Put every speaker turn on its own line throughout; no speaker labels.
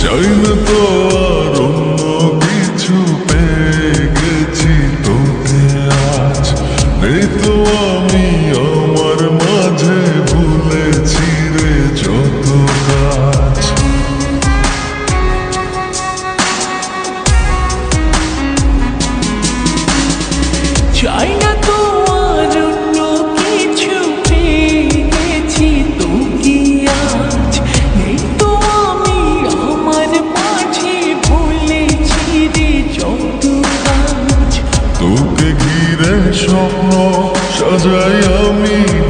চাই না তো স্বপ্ন সাজাই আমি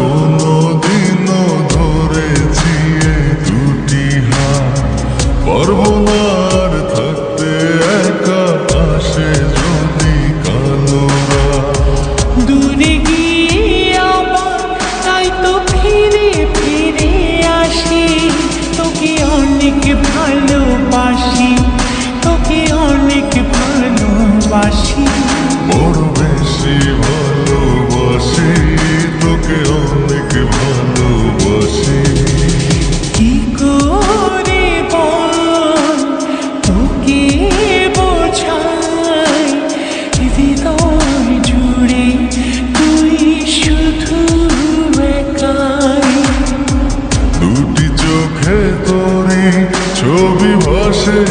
ভুলে গিয়ে আবার তাই তো ফিরে ফিরে আসি। তোকে অনেক ভালোবাসি, তোকে অনেক ভালোবাসি।
বড় বেশি ভালোবাসি, তোকে অনেক ভালোবাসি। ভেতরে ছবি ভাসে